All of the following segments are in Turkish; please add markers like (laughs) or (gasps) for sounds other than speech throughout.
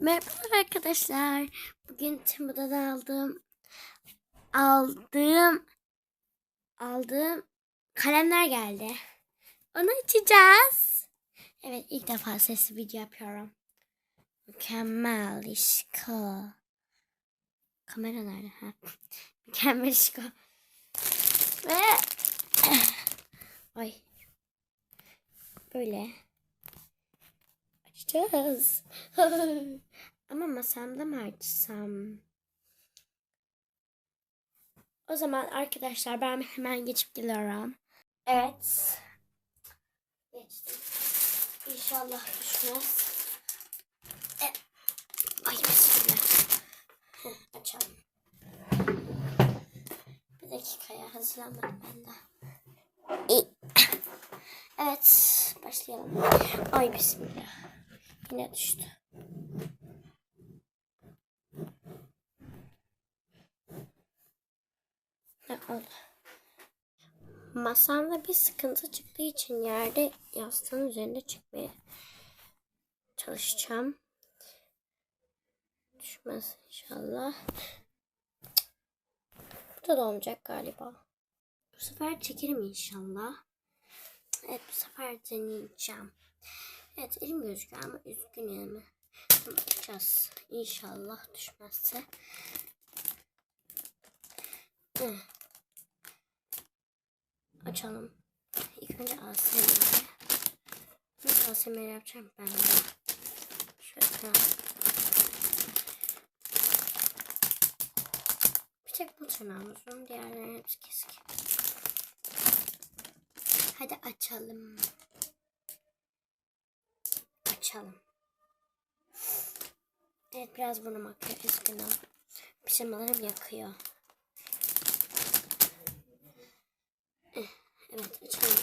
Merhaba arkadaşlar. Bugün Timu'dan aldığım aldığım aldığım kalemler geldi. Onu açacağız. Evet ilk defa sesli video yapıyorum. Mükemmel işko. Kamera nerede? Ha. (laughs) Mükemmel işko. Ve (clears throat) ay böyle açacağız. (laughs) Ama masamda mı açsam? O zaman arkadaşlar ben hemen geçip geliyorum. Evet. Geçtim. İnşallah düşmez. E, Ay bismillah. Açalım. Bir dakikaya hazırlanmadım ben de. (laughs) Evet başlayalım. Ay bismillah. Yine düştü. Ne oldu? Masamda bir sıkıntı çıktığı için yerde yastığın üzerinde çıkmaya çalışacağım. Düşmez inşallah. Burada da olmayacak galiba. Bu sefer çekerim inşallah. Evet bu sefer deneyeceğim. Evet elim gözüküyor ama üzgünüm. Tamam, Bakacağız. İnşallah düşmezse. Açalım. İlk önce ASMR. Nasıl ASMR yapacağım ben de. Şöyle. Bir tek bu tırnağımız var. Diğerlerinin hepsi kesik. Hadi açalım. Açalım. Evet biraz burnum akıyor. Üzgünüm. Pijamalarım yakıyor. Eh, Evet açalım.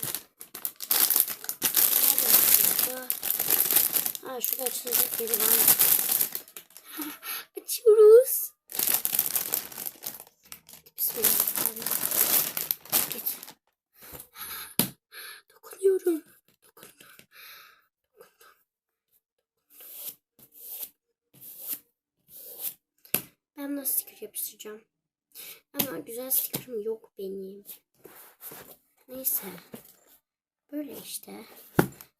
Aa şurada açılacak yeri var. (laughs) Açıyoruz. Bismillahirrahmanirrahim. Nasıl sticker yapıştıracağım? Ama güzel sticker'ım yok benim. Neyse. Böyle işte.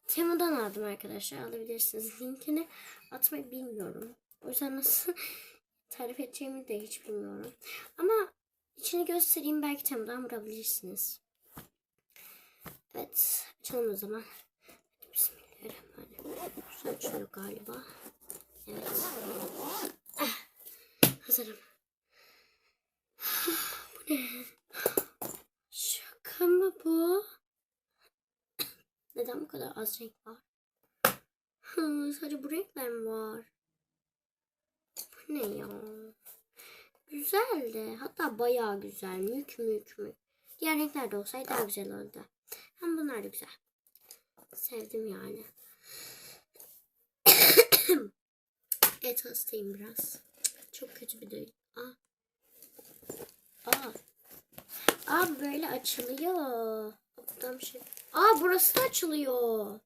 Temu'dan aldım arkadaşlar. Alabilirsiniz. Linkini atmayı bilmiyorum. O yüzden nasıl (laughs) tarif edeceğimi de hiç bilmiyorum. Ama içini göstereyim. Belki Temu'dan bulabilirsiniz. Evet. Açalım o zaman. Bismillahirrahmanirrahim. Şu açılıyor galiba. Evet. Hazırım. Bu ne? Şaka mı bu? Neden bu kadar az renk var? Sadece bu renkler mi var? Bu ne ya? Güzeldi. Hatta bayağı güzel. Mük mük mük. Diğer renkler de olsaydı daha güzel olurdu. Hem bunlar da güzel. Sevdim yani. (coughs) evet hastayım biraz. Çok kötü bir duygu. Aa. Aa. Aa böyle açılıyor. Buradan şey. Aa burası da açılıyor.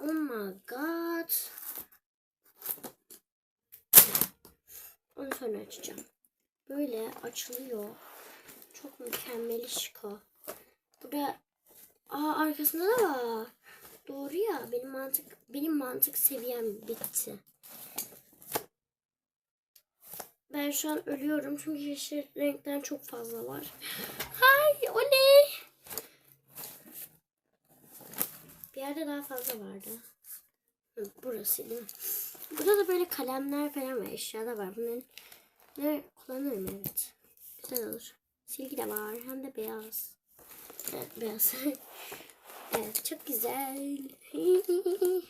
Oh my god. Onu sonra açacağım. Böyle açılıyor. Çok mükemmel şiko. Burada aa arkasında da var. Doğru ya. Benim mantık benim mantık seviyem bitti. Ben şu an ölüyorum çünkü yeşil renkten çok fazla var. Hay o ne? Bir yerde daha fazla vardı. Burası değil mi? Burada da böyle kalemler falan var. Eşyada var. Bunların ne kullanırım evet. Güzel olur. Silgi de var. Hem de beyaz. Evet beyaz. (laughs) evet çok güzel. (laughs)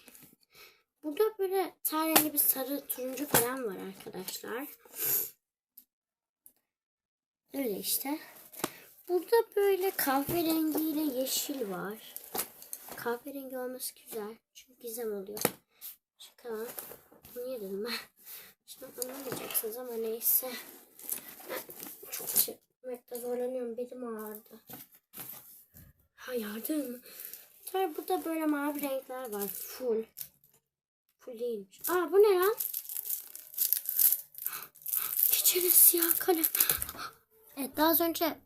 Burada böyle rengi bir sarı turuncu falan var arkadaşlar. Öyle işte. Burada böyle kahverengiyle yeşil var. Kahverengi olması güzel. Çünkü gizem oluyor. Çıkalım. Niye dedim ben? Şimdi anlamayacaksınız ama neyse. Çok çekmekte zorlanıyorum. Belim ağrıdı. Ha yardım. Tabii burada böyle mavi renkler var. Full. Değilmiş. Aa bu ne lan? Keçeli siyah kalem. Evet daha az önce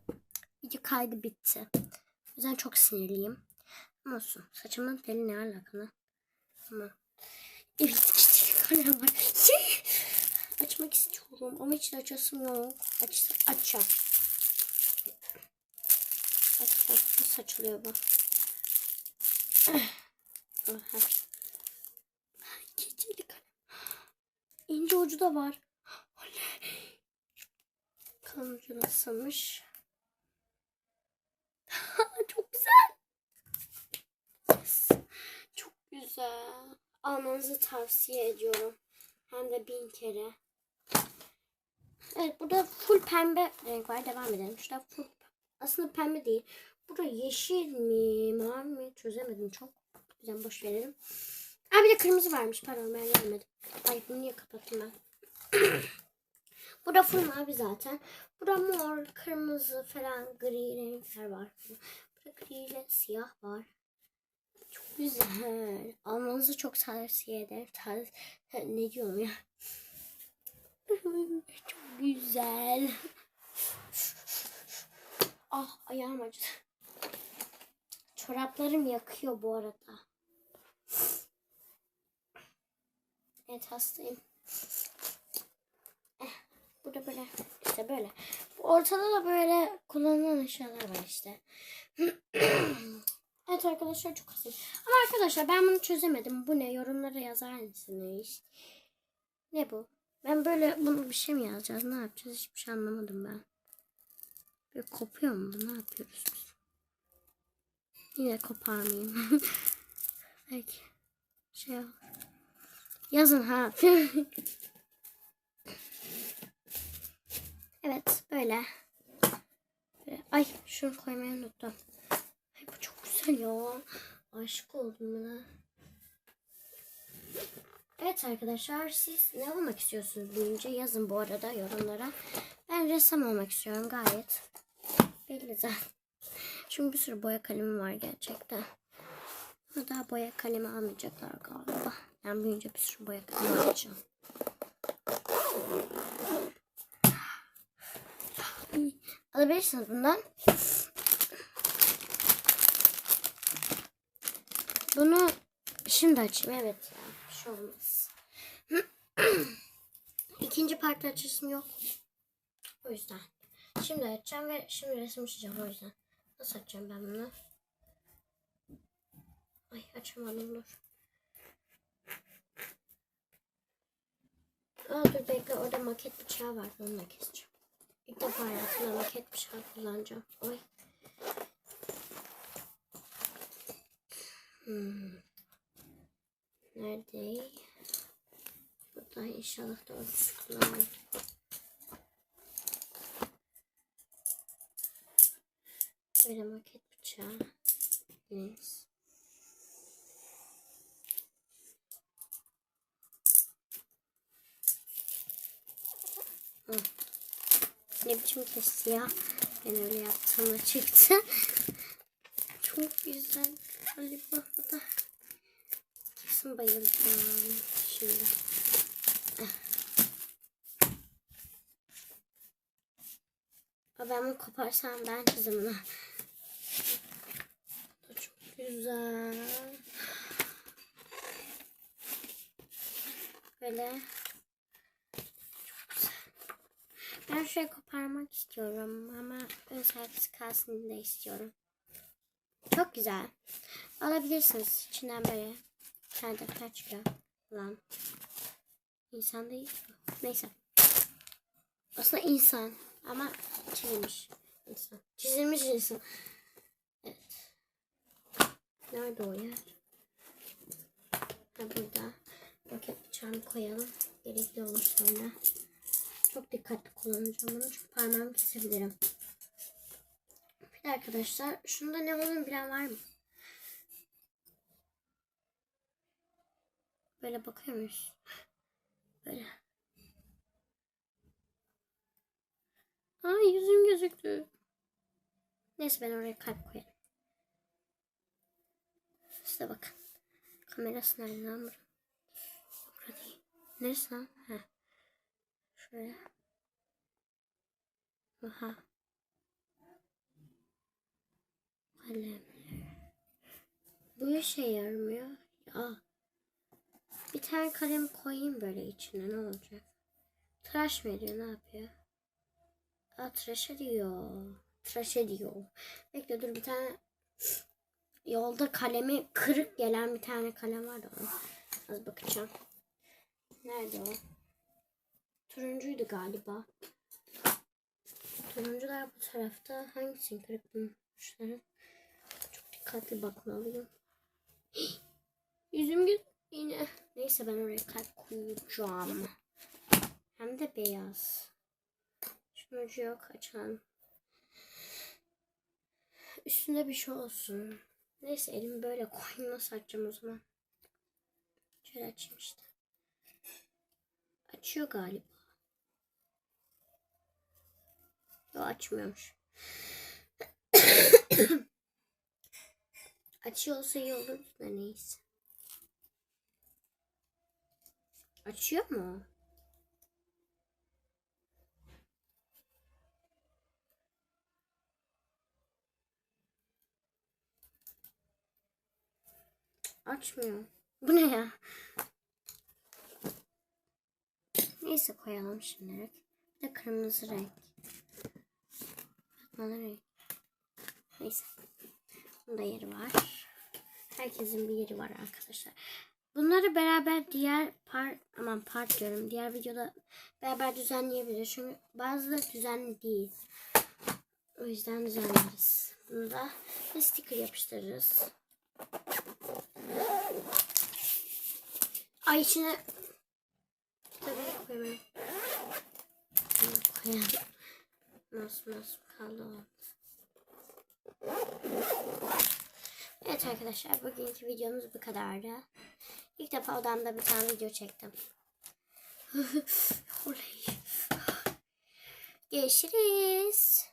video kaydı bitti. O yüzden çok sinirliyim. Ama olsun. Saçımın teli ne alakalı? Ama evet keçeli kalem var. Şey! Açmak istiyorum ama hiç de açasım yok. Aç, açacağım. Açacağım. Nasıl açılıyor bu? (clears throat) Keçeli kalem. İnce ucu da var. Oley. Kalın nasılmış? (laughs) Çok güzel. Çok güzel. Almanızı tavsiye ediyorum. Hem de bin kere. Evet burada full pembe renk var. Devam edelim. Şurada full aslında pembe değil. Burada yeşil mi, mavi mi çözemedim çok. O yüzden boş verelim. Aa bir de kırmızı varmış. Pardon ben görmedim. Ay bunu niye kapattım ben? (coughs) Burada full mavi zaten. Burada mor, kırmızı falan gri renkler var. Burada gri ile siyah var. Çok güzel. Almanızı çok tavsiye ederim. Tav- ne diyorum ya? (laughs) çok güzel. (laughs) Ah ayağım acıdı. Çoraplarım yakıyor bu arada. Evet hastayım. Eh, burada böyle işte böyle. Bu Ortada da böyle kullanılan eşyalar var işte. (clears throat) evet arkadaşlar çok hastayım. Ama arkadaşlar ben bunu çözemedim. Bu ne? Yorumlara yazar mısınız? Ne bu? Ben böyle bunu bir şey mi yazacağız? Ne yapacağız? Hiçbir şey anlamadım ben. Böyle kopuyor mu bu? Ne yapıyoruz biz? Yine koparmayayım. (laughs) Belki şey olur. Yazın ha. (laughs) evet böyle. Ay şunu koymayı unuttum. Ay bu çok güzel ya. Aşık oldum buna. Evet arkadaşlar siz ne olmak istiyorsunuz büyüyünce yazın bu arada yorumlara. Ben ressam olmak istiyorum gayet. Belli zaten. Çünkü bir sürü boya kalemim var gerçekten. Ama daha boya kalemi almayacaklar galiba. Ben büyüyünce bir sürü boya kalemi alacağım. Alabilirsiniz bundan. Bunu şimdi açayım. Evet ya. Bir şey olmaz. (clears throat) İkinci parti açısım yok. O yüzden. Şimdi açacağım ve şimdi resim çizeceğim o yüzden. Nasıl açacağım ben bunu? Ay açamadım dur. Aa dur bekle orada maket bıçağı var onunla keseceğim. İlk defa hayatımda maket bıçağı kullanacağım. Oy. Hmm. Nerede? Burada inşallah doğru kullanırım. Böyle maket bıçağı. Lens. Ne biçim kesti ya? Ben öyle yaptığımda çıktı. Çok güzel. Galiba bu da. Kesin bayılacağım şimdi. Aa, Ben bunu koparsam ben çizim bunu. Bu çok güzel. Böyle. Çok güzel. Ben şöyle koparmak istiyorum ama ön servis kalsın da istiyorum. Çok güzel. Alabilirsiniz. İçinden böyle bir tane çıkıyor. Lan. İnsan değil. Neyse. Aslında insan. Ama çizilmiş insan. Çizilmiş insan. Evet. Nerede o yer? Ha burada. Roket bıçağını koyalım. Gerekli olur sonra. Çok dikkatli kullanacağım bunu. Çünkü parmağımı kesebilirim. Bir de arkadaşlar. Şunda ne olduğunu bilen var mı? Böyle bakıyor muyuz? Böyle. Ay yüzüm gözüktü. Neyse ben oraya kalp koyarım. Size bakın. Kamerası nerede lan buranın? Neresi lan? Heh. Şöyle. Aha. Kalemler. Bu işe yaramıyor. Ya. Bir tane kalem koyayım böyle içine ne olacak? Tıraş mı ediyor ne yapıyor? Aa tıraş ediyor. Tıraş ediyor. Bekle dur bir tane yolda kalemi kırık gelen bir tane kalem vardı ona. Az bakacağım. Nerede o? Turuncuydu galiba. Turuncular bu tarafta. Hangisini kırık bulmuşların? Çok dikkatli bakmalıyım. (gasps) Yüzüm gü- yine. Neyse ben oraya kalp koyacağım. Hem de beyaz. Şunun ucu yok açalım. Üstünde bir şey olsun. Neyse elimi böyle koyayım nasıl açacağım o zaman. Şöyle açayım işte. Açıyor galiba. Yok açmıyormuş. (coughs) Açıyor olsa iyi olurdu da neyse. Açıyor mu? Açmıyor. Bu ne ya? Neyse koyalım şimdilik. Bir de kırmızı renk. Renk. Neyse. Bunda yeri var. Herkesin bir yeri var arkadaşlar. Bunları beraber diğer part aman part diyorum. Diğer videoda beraber düzenleyebiliriz. Çünkü bazıları düzenli değil. O yüzden düzenleriz. Bunu da sticker yapıştırırız. Ay içine tabii koyamam. Koyalım. Nasıl nasıl o. Evet arkadaşlar bugünkü videomuz bu kadardı. İlk defa odamda bir tane video çektim. (laughs) Görüşürüz.